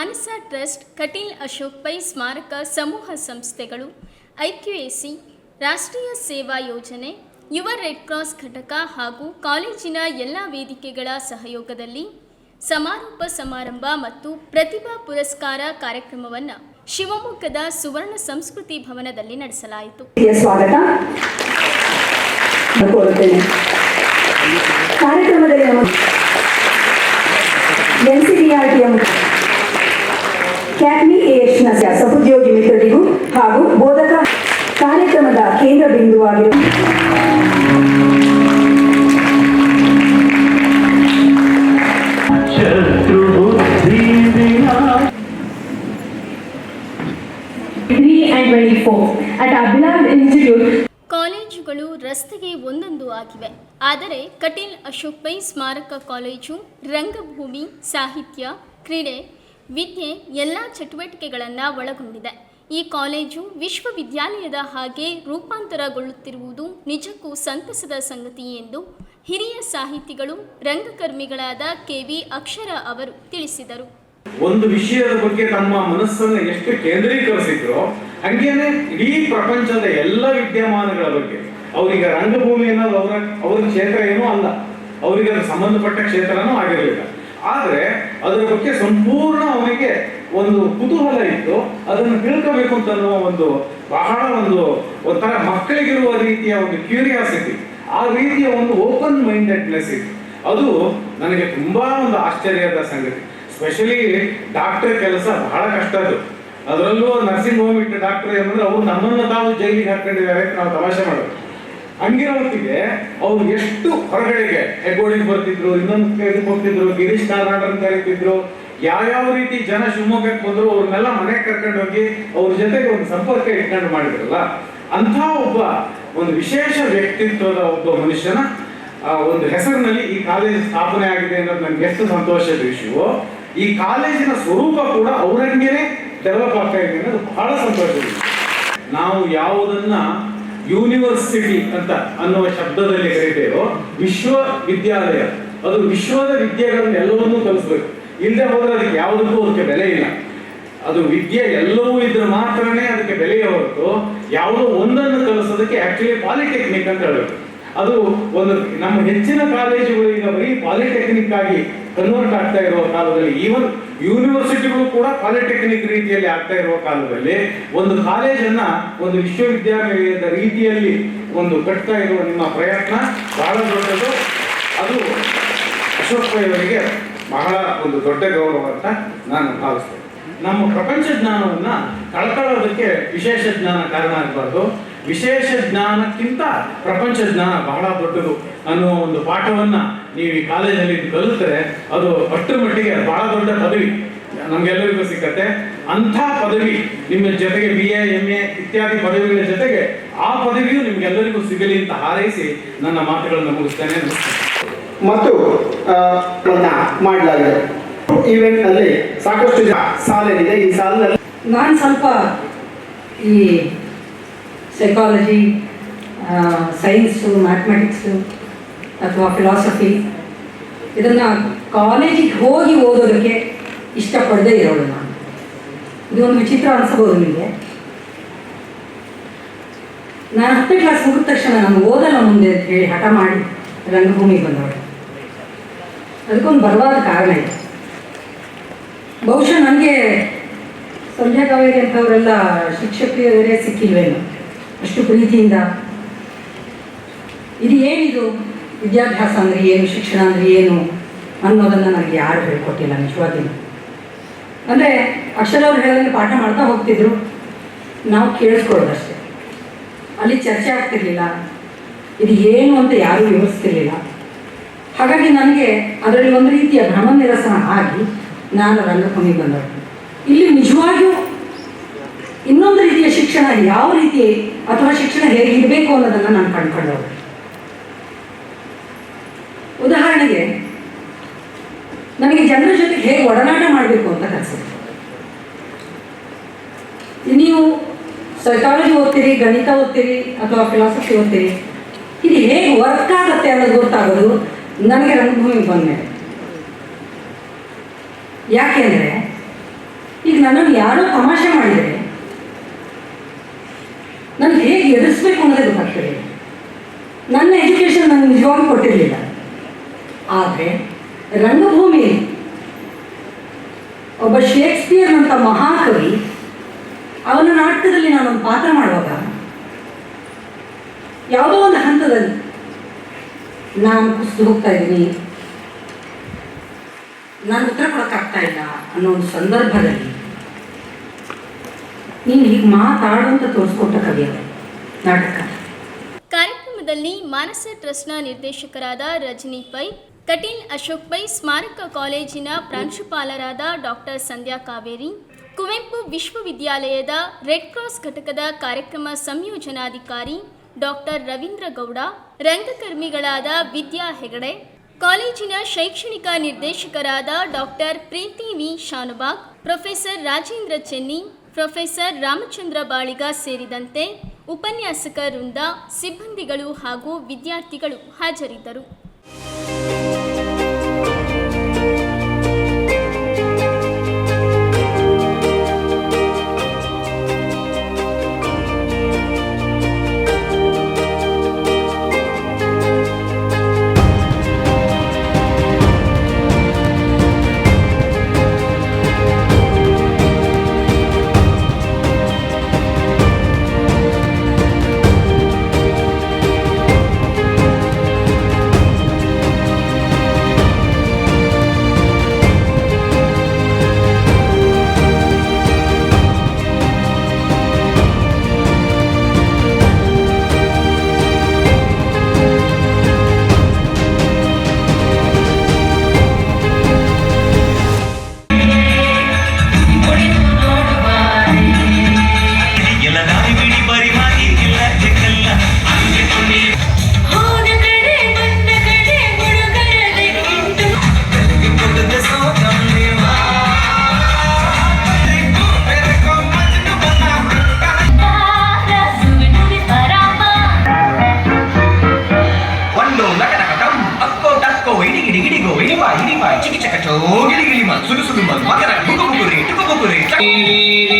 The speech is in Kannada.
ಮಾನಸ ಟ್ರಸ್ಟ್ ಕಟೀಲ್ ಅಶೋಕ್ ಪೈ ಸ್ಮಾರಕ ಸಮೂಹ ಸಂಸ್ಥೆಗಳು ಐಕ್ಯುಎಸಿ ರಾಷ್ಟ್ರೀಯ ಸೇವಾ ಯೋಜನೆ, ಯುವ ರೆಡ್ ಕ್ರಾಸ್ ಘಟಕ ಹಾಗೂ ಕಾಲೇಜಿನ ಎಲ್ಲ ವೇದಿಕೆಗಳ ಸಹಯೋಗದಲ್ಲಿ ಸಮಾರೋಪ ಸಮಾರಂಭ ಮತ್ತು ಪ್ರತಿಭಾ ಪುರಸ್ಕಾರ ಕಾರ್ಯಕ್ರಮವನ್ನು ಶಿವಮೊಗ್ಗದ ಸುವರ್ಣ ಸಂಸ್ಕೃತಿ ಭವನದಲ್ಲಿ ನಡೆಸಲಾಯಿತು. ಕಾಲೇಜುಗಳು ರಸ್ತೆಗೆ ಒಂದೊಂದು ಆಗಿವೆ. ಆದರೆ ಕಟೀಲ್ ಅಶೋಕ್ ಬೈ ಸ್ಮಾರಕ ಕಾಲೇಜು ರಂಗಭೂಮಿ ಸಾಹಿತ್ಯ ಕ್ರೀಡೆ ವಿದ್ಯೆ ಎಲ್ಲ ಚಟುವಟಿಕೆಗಳನ್ನು ಒಳಗೊಂಡಿದೆ. ಈ ಕಾಲೇಜು ವಿಶ್ವವಿದ್ಯಾಲಯದ ಹಾಗೆ ರೂಪಾಂತರಗೊಳ್ಳುತ್ತಿರುವುದು ನಿಜಕ್ಕೂ ಸಂತಸದ ಸಂಗತಿ ಎಂದು ಹಿರಿಯ ಸಾಹಿತಿಗಳು ರಂಗಕರ್ಮಿಗಳಾದ ಕೆ ವಿ ಅಕ್ಷರ ಅವರು ತಿಳಿಸಿದರು. ಒಂದು ವಿಷಯದ ಬಗ್ಗೆ ನಮ್ಮ ಮನಸ್ಸನ್ನು ಎಷ್ಟು ಕೇಂದ್ರೀಕರಿಸಿದ್ರು ಹಂಗೇನೆ ಇಡೀ ಪ್ರಪಂಚದ ಎಲ್ಲ ವಿದ್ಯಮಾನಗಳ ಬಗ್ಗೆ. ಅವರಿಗೆ ರಂಗಭೂಮಿ ಅನ್ನೋದು ಅವರ, ಅವ್ರ ಕ್ಷೇತ್ರ ಏನೂ ಅಲ್ಲ. ಅವರಿಗೆ ಅದು ಸಂಬಂಧಪಟ್ಟ ಕ್ಷೇತ್ರನೂ ಆಗಿರಲಿಲ್ಲ. ಆದ್ರೆ ಅದರ ಬಗ್ಗೆ ಸಂಪೂರ್ಣ ಅವರಿಗೆ ಒಂದು ಕುತೂಹಲ ಇತ್ತು. ಅದನ್ನು ತಿಳ್ಕೋಬೇಕು ಅಂತ ಅನ್ನುವ ಒಂದು ಬಹಳ ಒಂದು ಒಂಥರ ಮಕ್ಕಳಿಗಿರುವ ರೀತಿಯ ಒಂದು ಕ್ಯೂರಿಯಾಸಿಟಿ. ಆ ರೀತಿಯ ಒಂದು ಓಪನ್ ಮೈಂಡೆಡ್ನೆಸ್ ಇತ್ತು. ಅದು ನನಗೆ ತುಂಬಾ ಒಂದು ಆಶ್ಚರ್ಯದ ಸಂಗತಿ. ಸ್ಪೆಷಲಿ ಡಾಕ್ಟರ್ ಕೆಲಸ ಬಹಳ ಕಷ್ಟದ್ದು ಅದರಲ್ಲೂ ನರ್ಸಿಂಗ್ ಹೋಮ್ ಇಟ್ಟ ಡಾಕ್ಟರ್ ಏನಂದ್ರೆ ಅವ್ರು ನಮ್ಮನ್ನ ತಾವು ಜೈಲಿಗೆ ಹಾಕೊಂಡಿದ್ದಾರೆ ಅಂತ ನಾವು ತಮಾಷೆ ಮಾಡೋದು. ಹಂಗಿರೋ ಹೊತ್ತಿಗೆ ಅವ್ರು ಎಷ್ಟು ಹೊರಗಡೆಗೆ ಹೆಗ್ಗೋಡಿಗೆ ಬರ್ತಿದ್ರು, ಇನ್ನೊಂದು ಇದಕ್ಕೆ ಹೋಗ್ತಿದ್ರು, ಗಿರೀಶ್ ಕಾರ್ನಾಡ್ ಅಂತ ಕರೀತಿದ್ರು, ಯಾವ್ಯಾವ ರೀತಿ ಜನ ಶಿವಮೊಗ್ಗಕ್ಕೆ ಬಂದ್ರು, ಅವ್ರನ್ನೆಲ್ಲ ಮನೆಗೆ ಕರ್ಕೊಂಡು ಹೋಗಿ ಅವ್ರ ಜೊತೆಗೆ ಒಂದು ಸಂಪರ್ಕ ಇಟ್ಕೊಂಡು ಮಾಡಿದ್ರಲ್ಲ, ಅಂಥ ಒಬ್ಬ ಒಂದು ವಿಶೇಷ ವ್ಯಕ್ತಿತ್ವದ ಒಬ್ಬ ಮನುಷ್ಯನ ಒಂದು ಹೆಸರಿನಲ್ಲಿ ಈ ಕಾಲೇಜ್ ಸ್ಥಾಪನೆ ಆಗಿದೆ ಅನ್ನೋದು ನನಗೆ ಎಷ್ಟು ಸಂತೋಷದ ವಿಷಯವೋ, ಈ ಕಾಲೇಜಿನ ಸ್ವರೂಪ ಕೂಡ ಅವರಂಗೆನೆ ಡೆವಲಪ್ ಆಗ್ತಾ ಇದೆ ಅನ್ನೋದು ಬಹಳ ಸಂತೋಷ ಇದೆ. ನಾವು ಯಾವುದನ್ನ ಯೂನಿವರ್ಸಿಟಿ ಅಂತ ಅನ್ನುವ ಶಬ್ದದಲ್ಲಿ ಕರಿತೇವೋ ವಿಶ್ವವಿದ್ಯಾಲಯ ಅದು ವಿಶ್ವದ ವಿದ್ಯೆಗಳನ್ನ ಎಲ್ಲವನ್ನೂ ಕಲಿಸ್ಬೇಕು ಇಲ್ಲದೆ ಹೋದ್ರೆ ಅದಕ್ಕೆ ಯಾವುದಕ್ಕೂ ಅದಕ್ಕೆ ಬೆಲೆ ಇಲ್ಲ. ಅದು ವಿದ್ಯೆ ಎಲ್ಲವೂ ಇದ್ರೆ ಮಾತ್ರನೇ ಅದಕ್ಕೆ ಬೆಲೆಯ ಹೊರತು, ಯಾವುದೋ ಒಂದನ್ನು ಕಲಿಸೋದಕ್ಕೆ ಆಕ್ಚುಲಿ ಪಾಲಿಟೆಕ್ನಿಕ್ ಅಂತ ಹೇಳಬೇಕು. ಅದು ಒಂದು ನಮ್ಮ ಹೆಚ್ಚಿನ ಕಾಲೇಜುಗಳು ಈಗ ಬರೀ ಪಾಲಿಟೆಕ್ನಿಕ್ ಆಗಿ ಕನ್ವರ್ಟ್ ಆಗ್ತಾ ಇರುವ ಕಾಲದಲ್ಲಿ ಈವನ್ ಯೂನಿವರ್ಸಿಟಿಗಳು ಕೂಡ ಪಾಲಿಟೆಕ್ನಿಕ್ ರೀತಿಯಲ್ಲಿ ಆಗ್ತಾ ಇರುವ ಕಾಲದಲ್ಲಿ ಒಂದು ಕಾಲೇಜನ್ನ ಒಂದು ವಿಶ್ವವಿದ್ಯಾನಿಲಯದ ರೀತಿಯಲ್ಲಿ ಒಂದು ಕಟ್ತಾ ಇರುವ ನಿಮ್ಮ ಪ್ರಯತ್ನ ಬಹಳ ದೊಡ್ಡದು. ಅದು ಅಶೋಕ್ ಪೈ ಬಹಳ ಒಂದು ದೊಡ್ಡ ಗೌರವ ಅಂತ ನಾನು ಭಾವಿಸ್ತೇನೆ. ನಮ್ಮ ಪ್ರಪಂಚ ಜ್ಞಾನವನ್ನ ಕಳ್ಕೊಳ್ಳೋದಕ್ಕೆ ವಿಶೇಷ ಜ್ಞಾನ ಕಾರಣ ಆಗಬಾರ್ದು. ವಿಶೇಷ ಜ್ಞಾನಕ್ಕಿಂತ ಪ್ರಪಂಚ ಜ್ಞಾನ ಬಹಳ ದೊಡ್ಡದು ಅನ್ನುವ ಒಂದು ಪಾಠವನ್ನ ನೀವು ಈ ಕಾಲೇಜಲ್ಲಿ ಕಲಿತರೆ ಅದು ಅಷ್ಟರ ಮಟ್ಟಿಗೆ ಬಹಳ ದೊಡ್ಡ ಪದವಿ. ನಮ್ಗೆಲ್ಲರಿಗೂ ಸಿಕ್ಕತ್ತೆ. ಅಂಥ ಪದವಿ ನಿಮ್ಮ ಜೊತೆಗೆ ಬಿ ಎ ಎಂ ಎ ಇತ್ಯಾದಿ ಪದವಿಗಳ ಜೊತೆಗೆ ಆ ಪದವಿಯು ನಿಮ್ಗೆಲ್ಲರಿಗೂ ಸಿಗಲಿ ಅಂತ ಹಾರೈಸಿ ನನ್ನ ಮಾತುಗಳನ್ನು ಮುಗಿಸ್ತೇನೆ. ಮತ್ತು ಮಾಡಲಾಗಿದೆ. ಈವೆಂಟ್ನಲ್ಲಿ ಸಾಕಷ್ಟು ಸಾಲ ಸಾಲಿನಿದೆ ಈ ಸಾಲದಲ್ಲಿ ನಾನು ಸ್ವಲ್ಪ ಈ ಸೈಕಾಲಜಿ ಸೈನ್ಸು ಮ್ಯಾಥಮೆಟಿಕ್ಸು ಅಥವಾ ಫಿಲಾಸಫಿ ಇದನ್ನು ಕಾಲೇಜಿಗೆ ಹೋಗಿ ಓದೋದಕ್ಕೆ ಇಷ್ಟಪಡದೇ ಇರೋಳು ನಾನು. ಇದೊಂದು ವಿಚಿತ್ರ ಅನಿಸ್ಬೋದು ನಿಮಗೆ. ನಾನು ಹತ್ತನೇ ಕ್ಲಾಸ್ ಮುಗಿದ ತಕ್ಷಣ ನಾನು ಓದಲ್ಲ ಮುಂದೆ ಅಂತ ಹೇಳಿ ಹಠ ಮಾಡಿ ರಂಗಭೂಮಿಗೆ ಬಂದವಳು. ಅದಕ್ಕೊಂದು ಬರವಾದ ಕಾರಣ ಇದೆ. ಬಹುಶಃ ನನಗೆ ಸಂಧ್ಯಾ ಕಾವೇರಿ ಅಂತವರೆಲ್ಲ ಶಿಕ್ಷಕಿಯರೇ ಸಿಕ್ಕಿಲ್ವೇನು. ಅಷ್ಟು ಪ್ರೀತಿಯಿಂದ. ಇದು ಏನಿದು? ವಿದ್ಯಾಭ್ಯಾಸ ಅಂದರೆ ಏನು? ಶಿಕ್ಷಣ ಅಂದರೆ ಏನು? ಅನ್ನೋದನ್ನು ನನಗೆ ಯಾರು ಹೇಳ್ಕೊಟ್ಟಿಲ್ಲ ನಿಜವಾಗಿಯೂ ಅಂದರೆ ಅಕ್ಷರ ಹೇಳಿದಂಗೆ ಪಾಠ ಮಾಡ್ತಾ ಹೋಗ್ತಿದ್ರು. ನಾವು ಕೇಳಿಸ್ಕೊಳ್ಳೋದಷ್ಟೇ. ಅಲ್ಲಿ ಚರ್ಚೆ ಆಗ್ತಿರ್ಲಿಲ್ಲ. ಇದು ಏನು ಅಂತ ಯಾರೂ ವಿವರಿಸ್ತಿರ್ಲಿಲ್ಲ ಹಾಗಾಗಿ ನನಗೆ ಅದರಲ್ಲಿ ಒಂದು ರೀತಿಯ ಭ್ರಮ ನಿರಸನ ಆಗಿ ನಾನು ರಂಗಭೂಮಿಗೆ ಬಂದವರು ಇಲ್ಲಿ ನಿಜವಾಗಿಯೂ ಇನ್ನೊಂದು ರೀತಿಯ ಶಿಕ್ಷಣ ಯಾವ ರೀತಿ ಅಥವಾ ಶಿಕ್ಷಣ ಹೇಗಿರಬೇಕು ಅನ್ನೋದನ್ನು ನಾನು ಕಂಡುಕೊಂಡವಳು ಉದಾಹರಣೆಗೆ, ನನಗೆ ಜನರ ಜೊತೆಗೆ ಹೇಗೆ ಒಡನಾಟ ಮಾಡಬೇಕು ಅಂತ ಕಲಿಸಿದೆ ನೀವು ಸೈಕಾಲಜಿ ಓದ್ತೀರಿ, ಗಣಿತ ಓದ್ತೀರಿ ಅಥವಾ ಫಿಲಾಸಫಿ ಓದ್ತೀರಿ, ಇದು ಹೇಗೆ ವರ್ಕ್ ಆಗುತ್ತೆ ಅನ್ನೋದು ಗೊತ್ತಾಗೋದು ನನಗೆ ರಂಗಭೂಮಿಗೆ ಬಂದಮೇಲೆ. ಯಾಕೆಂದರೆ ಈಗ ನನ್ನನ್ನು ಯಾರೋ ತಮಾಷೆ ಮಾಡಿದರೆ ನಾನು ಹೇಗೆ ಎದುರಿಸ್ಬೇಕು ಅನ್ನೋದೇ ಗೊತ್ತಾಗ್ತದೆ ನನ್ನ ನನಗೆ ಕೊಟ್ಟಿರಲಿಲ್ಲ. ಆದರೆ ರಂಗಭೂಮಿಯಲ್ಲಿ ಒಬ್ಬ ಶೇಕ್ಸ್ಪಿಯರ್ ಅಂತ ಮಹಾಕವಿ, ಅವನ ನಾಟಕದಲ್ಲಿ ನಾನೊಂದು ಪಾತ್ರ ಮಾಡುವಾಗ, ಯಾವುದೋ ಒಂದು ಹಂತದಲ್ಲಿ ನಾನು ಕುಸಿದು ಹೋಗ್ತಾ ಇದ್ದೀನಿ. ನಾನು ಉತ್ತರ ಕೊಡೋಕ್ಕಾಗ್ತಾ ಇಲ್ಲ ಅನ್ನೋ ಒಂದು ಸಂದರ್ಭದಲ್ಲಿ ನೀನು ಹೀಗೆ ಮಾತಾಡು ಅಂತ ತೋರಿಸ್ಕೊಟ್ಟ ಕವಿ ಅವರು ನಾಟಕ ಕಾರ್ಯಕ್ರಮದಲ್ಲಿ ಮಾನಸ ಟ್ರಸ್ಟ್ನ ನಿರ್ದೇಶಕರಾದ ರಜನಿ ಪೈ, ಕಟೀಲ್ ಅಶೋಕ್ ಪೈ, ಸ್ಮಾರಕ ಕಾಲೇಜಿನ ಪ್ರಾಂಶುಪಾಲರಾದ ಡಾಕ್ಟರ್ ಸಂಧ್ಯಾ ಕಾವೇರಿ, ಕುವೆಂಪು ವಿಶ್ವವಿದ್ಯಾಲಯದ ರೆಡ್ ಕ್ರಾಸ್ ಘಟಕದ ಕಾರ್ಯಕ್ರಮ ಸಂಯೋಜನಾಧಿಕಾರಿ ಡಾಕ್ಟರ್ ರವೀಂದ್ರ ಗೌಡ, ರಂಗಕರ್ಮಿಗಳಾದ ವಿದ್ಯಾ ಹೆಗಡೆ, ಕಾಲೇಜಿನ ಶೈಕ್ಷಣಿಕ ನಿರ್ದೇಶಕರಾದ doctor Preethi V Shanbhag professor Rajendra Chenni, professor Ramachandra Baliga ಸೇರಿದಂತೆ ಉಪನ್ಯಾಸಕ ವೃಂದ ಸಿಬ್ಬಂದಿಗಳು ಹಾಗೂ ವಿದ್ಯಾರ್ಥಿಗಳು ಹಾಜರಿದ್ದರು. 負けない。よ、ブクブクに、ブクブク。